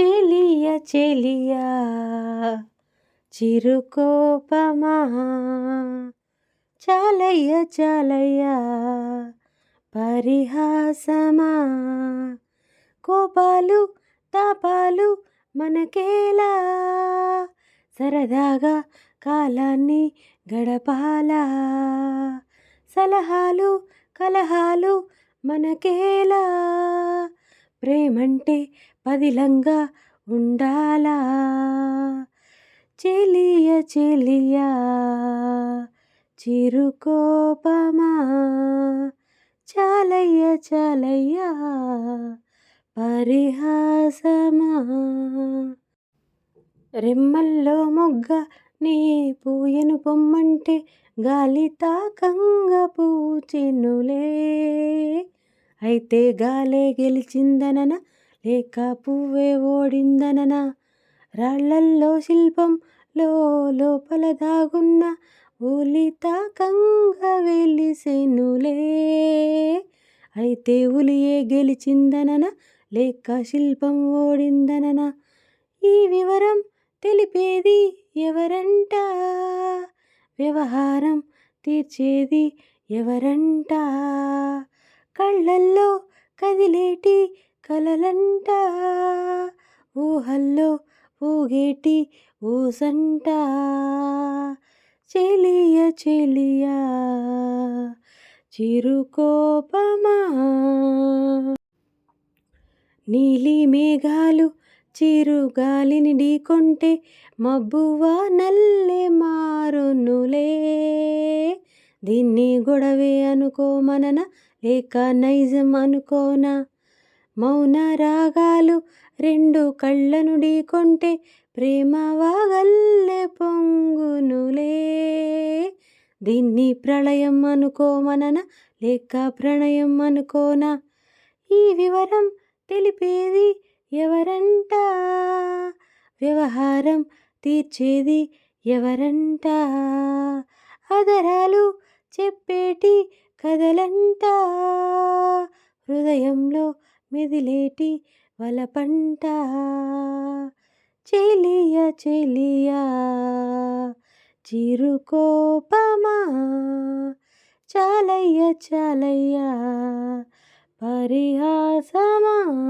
చెలియ చెలియా చిరుకోపమా చాలయ్య చాలయ్యా పరిహాసమా. కోపాలు తాపాలు మనకేలా సరదాగా కాలాన్ని గడపాలా. సలహాలు కలహాలు మనకేలా ప్రేమంటే పదిలంగా ఉండాలా? చెలియ చెలియా చిరుకోపమా చాలయ్య చాలయ్యా పరిహాసమా? రెమ్మల్లో మొగ్గ నీ పూయను పొమ్మంటే గాలి తాకంగా పూచెనులే. అయితే గాలే గెలిచిందనన లేక పువ్వే ఓడిందనన? రాళ్ళల్లో శిల్పంలో లోపల దాగున్న ఉలిత కంగ వెలిసెనులే. అయితే ఉలియే గెలిచిందనన లేక శిల్పం ఓడిందనన? ఈ వివరం తెలిపేది ఎవరంట? వ్యవహారం తీర్చేది ఎవరంట? కళ్ళల్లో కదిలేటి కలలంట ఊహల్లో ఊగేటి ఊసంట. చెలియ చెలియా చిరుకోపమా నీలి మేఘాలు చిరుగాలిని ఢీకొంటే మబ్బువ నల్లె మారునులే. దీన్ని గొడవే అనుకోమనన లేక నైజం అనుకోనా? మౌన రాగాలు రెండు కళ్ళను ఢీకొంటే ప్రేమ వాగల్లె పొంగునులే. దీన్ని ప్రళయం అనుకోమనన? లేక ప్రణయం అనుకోనా? ఈ వివరం తెలిపేది ఎవరంట? వ్యవహారం తీర్చేది ఎవరంట? అదరాలు చెప్పేటి కథలంట? హృదయంలో మెదిలేటి వల పంట. చెలియ చెలియా చిరుకోపమా చాలయ్య చాలయ్యా పరిహాసమా?